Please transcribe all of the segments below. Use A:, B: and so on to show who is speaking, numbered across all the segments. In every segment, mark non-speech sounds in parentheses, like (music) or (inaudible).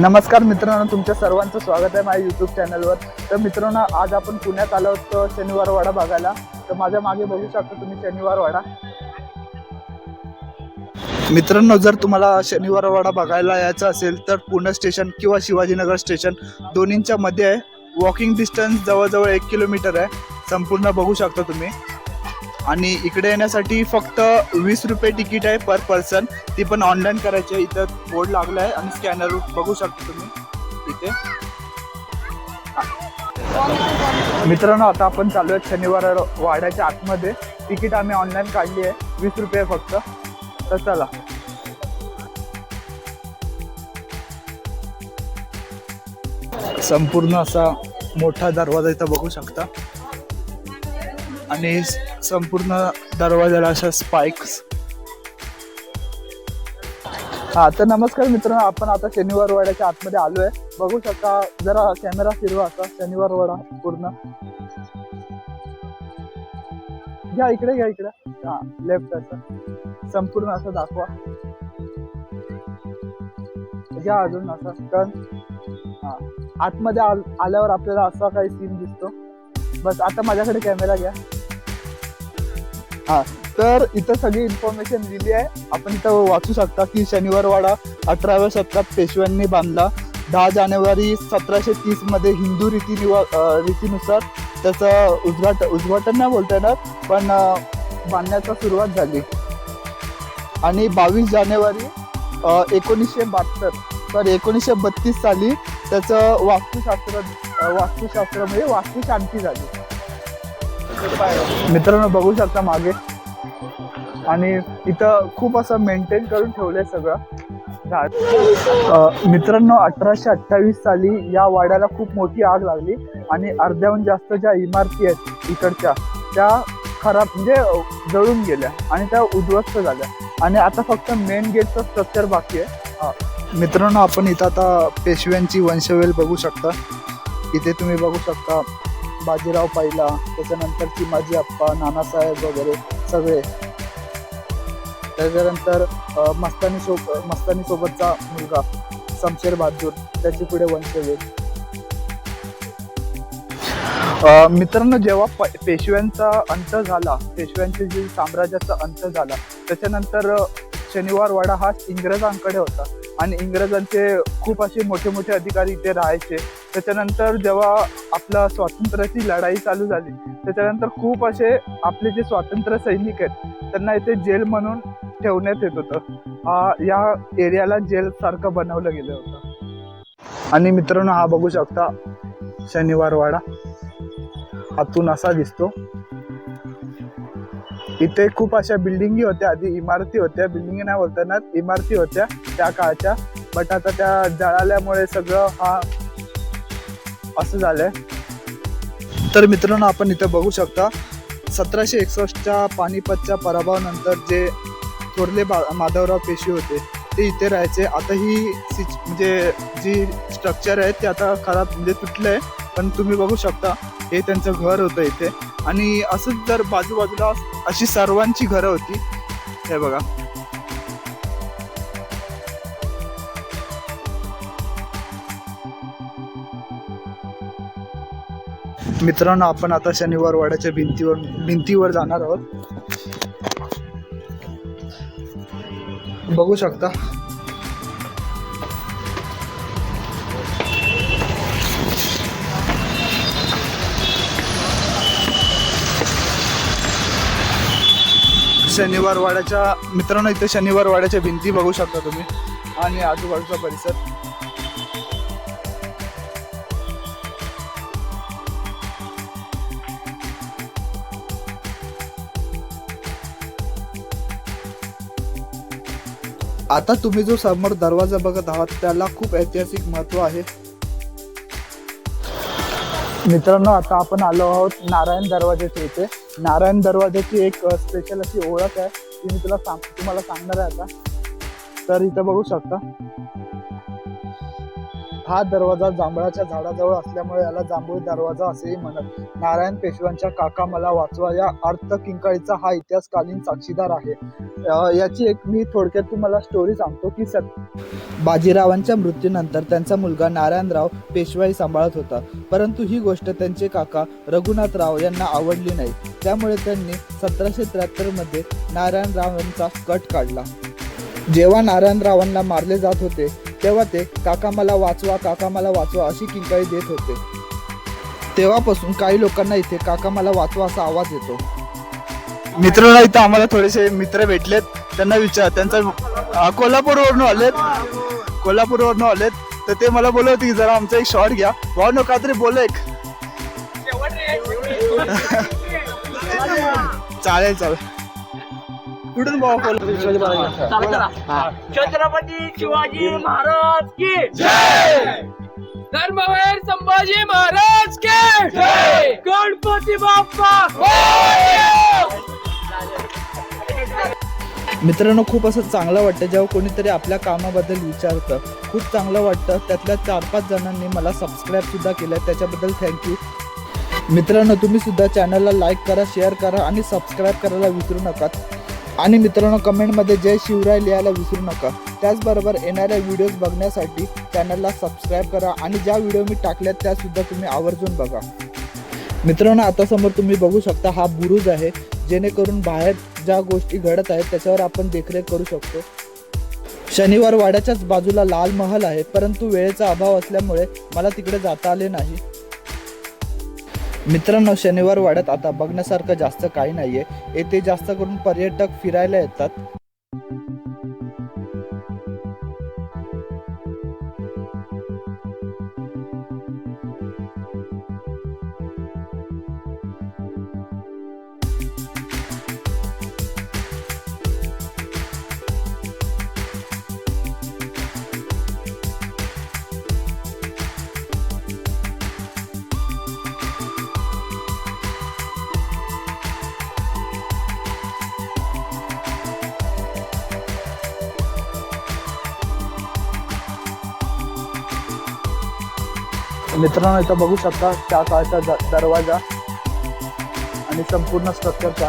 A: नमस्कार मित्रांनो तुमच्या सर्वांचं स्वागत आहे माझ्या युट्यूब चॅनलवर तर मित्रांनो आज आपण पुण्यात आलो होतो शनिवार वाडा बघायला. तर माझ्या मागे बघू शकता तुम्ही शनिवार वाडा मित्रांनो जर तुम्हाला शनिवार वाडा बघायला यायचं असेल तर पुणे स्टेशन किंवा शिवाजीनगर स्टेशन दोन्हींच्या मध्ये आहे. वॉकिंग डिस्टन्स जवळजवळ एक किलोमीटर आहे. संपूर्ण बघू शकता तुम्ही. आणि इकडे येण्यासाठी फक्त वीस रुपये तिकीट आहे पर पर्सन. ती पण ऑनलाईन करायची आहे. इथं बोर्ड लागला आहे आणि स्कॅनर बघू शकता तुम्ही. इथे. मित्रांनो आता आपण चालू आहे शनिवार वाड्याच्या आतमध्ये. तिकीट आम्ही ऑनलाईन काढली आहे. वीस रुपये फक्त. तर चला. संपूर्ण असा मोठा दरवाजा इथं बघू शकता. आणि संपूर्ण दरवाजाला अशा स्पाइक्स हा तर नमस्कार मित्रांनो आपण आता शनिवार वाड्याच्या आतमध्ये आलोय. बघू शकता जरा कॅमेरा फिरवा असा शनिवार वाडा पूर्ण. घ्या इकडे घ्या इकडे. हा लेफ्ट असं संपूर्ण असं दाखवा. घ्या अजून असं टर्न हा आतमध्ये आल- आल्यावर आपल्याला असा काही सीन दिसतो. बस आता माझ्याकडे कॅमेरा घ्या. हा तर इथं सगळी इन्फॉर्मेशन दिली आहे. आपण इथं वाचू शकता की शनिवार वाडा अठराव्या शतकात पेशव्यांनी बांधला. दहा जानेवारी सतराशे तीसमध्ये हिंदू रीतीनिवा रीतीनुसार त्याचं उद्घाटन उद्घाटन नाही बोलता येणार पण बांधण्याचा सुरुवात झाली. आणि बावीस जानेवारी एकोणीसशे बहात्तर तर एकोणीसशे बत्तीस साली त्याचं वास्तुशास्त्र अं, वास्तुशास्त्र म्हणजे वास्तुशांती झाली. मित्रांनो बघू शकता मागे. आणि इथं खूप असं मेंटेन करून ठेवलंय सगळं. झाड मित्रांनो अठराशे अठ्ठावीस साली या वाड्याला खूप मोठी आग लागली आणि अर्ध्याहून जास्त ज्या इमारती आहेत इकडच्या त्या खराब म्हणजे जळून गेल्या आणि त्या उद्ध्वस्त झाल्या. आणि आता फक्त मेन गेटचं स्ट्रक्चर बाकी आहे. मित्रांनो आपण इथं आता पेशव्यांची वंशवेल बघू शकता. इथे तुम्ही बघू शकता. बाजीराव पहिला त्याच्यानंतर चिमाजी अप्पा नानासाहेब वगैरे सगळे. त्याच्यानंतर मस्तानी सोब मस्तानी सोबतचा मुलगा शमशेर बहादूर त्याची पुढे वंशवेल. मित्रांनो जेव्हा प- पेशव्यांचा अंत झाला पेशव्यांचे जे साम्राज्याचा अंत झाला त्याच्यानंतर शनिवार वाडा हा इंग्रजांकडे होता. आणि इंग्रजांचे खूप असे मोठे मोठे अधिकारी इथे राहायचे. त्याच्यानंतर जेव्हा आपला स्वातंत्र्याची लढाई चालू झाली त्याच्यानंतर खूप असे आपले जे स्वातंत्र्य सैनिक आहेत त्यांना इथे जेल म्हणून ठेवण्यात येत होतं. हा या एरियाला जेल सारखं बनवलं गेलं होतं. आणि मित्रांनो हा बघू शकता शनिवारवाडा. आतून असा दिसतो. इथे खूप अशा बिल्डिंगी होत्या आधी इमारती होत्या. बिल्डिंगी नाही बोलताना इमारती होत्या त्या काळच्या. बट आता त्या जळाल्यामुळे सगळं हा असं झालंय. तर मित्रांनो आपण इथं बघू शकता सतराशे एकसष्टच्या पानिपतच्या पराभवानंतर जे थोरले बा माधवराव पेशवे होते ते इथे राहायचे. आता ही सिच म्हणजे जी स्ट्रक्चर आहे ते आता खराब म्हणजे तुटलं आहे पण तुम्ही बघू शकता हे त्यांचं घर होतं इथे. आणि असंच जर बाजूबाजूला अशी सर्वांची घरं होती हे बघा. मित्रांनो आपण आता शनिवार वाड्याच्या भिंतीवर भिंतीवर जाणार आहोत. बघू शकता. शनिवार वाड्याच्या मित्रांनो इथे शनिवार वाड्याच्या भिंती बघू शकता तुम्ही. आणि आजूबाजूचा परिसर. आता तुम्ही जो समोर दरवाजा बघत आहात त्याला खूप ऐतिहासिक महत्त्व आहे. मित्रांनो आता आपण आलो आहोत नारायण दरवाज्याच्या इथे. नारायण दरवाज्याची एक स्पेशल अशी ओळख आहे ती मी तुला सांग तुम्हाला सांगणार आहे आता. तर इथं बघू शकता. हा दरवाजा जांभळाच्या झाडाजवळ असल्यामुळे याला जांभूळ दरवाजा असेही म्हणत. नारायण पेशव्यांच्या काका मला वाचवा या अर्थ किंकाळीचा हा इतिहासकालीन साक्षीदार आहे. याची एक मी थोडक्यात तुम्हाला स्टोरी सांगतो की सत बाजीरावांच्या मृत्यूनंतर त्यांचा मुलगा नारायणराव पेशवाई सांभाळत होता. परंतु ही गोष्ट त्यांचे काका रघुनाथराव यांना आवडली नाही. त्यामुळे त्यांनी सतराशे त्र्याहत्तरमध्ये नारायणरावांचा कट काढला. जेव्हा नारायणरावांना मारले जात होते तेव्हा ते काका मला वाचवा काका मला वाचवा अशी किंकाळी देत होते. तेव्हापासून काही लोकांना इथे काका मला वाचवा असा आवाज येतो. मित्रांना इथं आम्हाला थोडेसे मित्र भेटलेत. त्यांना विचार त्यांचा कोल्हापूरवरून आलेत. कोल्हापूरवरून आलेत. तर ते मला बोलत होते की जरा आमचा एक शॉट घ्या. भाऊ नो काहीतरी बोल एक. (laughs) चालेल चालेल. कुठून भाऊ
B: छत्रपती शिवाजी महाराज की
C: धर्मवीर संभाजी महाराज के
B: गणपती बाप्पा!
A: मित्रांनो खूप असं चांगलं वाटतं जेव्हा कोणीतरी आपल्या कामाबद्दल विचारतं. खूप चांगलं वाटतं. त्यातल्या चार पाच जणांनी मला सबस्क्राईब सुद्धा केलं त्याच्याबद्दल थँक्यू मित्रांनो तुम्ही सुद्धा चॅनलला लाईक करा शेअर करा आणि सबस्क्राईब करायला विसरू नका. आणि मित्रांनो कमेंटमध्ये जय शिवराय लिहायला विसरू नका. त्याचबरोबर येणाऱ्या व्हिडिओज बघण्यासाठी चॅनलला सबस्क्राईब करा आणि ज्या व्हिडिओ मी टाकल्यात त्यासुद्धा तुम्ही आवर्जून बघा. मित्रांनो आता समोर तुम्ही बघू शकता हा बुरुज आहे जेणेकरून बाहेर ज्या गोष्टी घडत आहेत त्याच्यावर आपण देखरेख करू शकतो. शनिवार वाड्याच्याच बाजूला लाल महल आहे परंतु वेळेचा अभाव असल्यामुळे मला तिकडे जाता आले नाही. मित्रांनो शनिवार वाड्यात आता बघण्यासारखं जास्त काही नाहीये. येथे जास्त करून पर्यटक फिरायला येतात. मित्रांनो इथं बघू शकता त्या काळचा दरवाजा आणि संपूर्ण स्ट्रक्चर त्या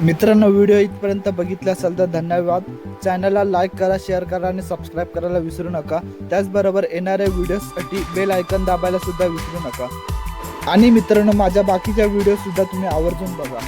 A: मित्रांनो व्हिडिओ इथपर्यंत बघितला असेल तर धन्यवाद. चॅनलला लाईक करा शेअर करा आणि सबस्क्राईब करायला विसरू नका. त्याचबरोबर येणाऱ्या व्हिडिओसाठी बेल आयकन दाबायला सुद्धा विसरू नका. आणि मित्रांनो माझ्या बाकीच्या व्हिडिओ सुद्धा तुम्ही आवर्जून बघा.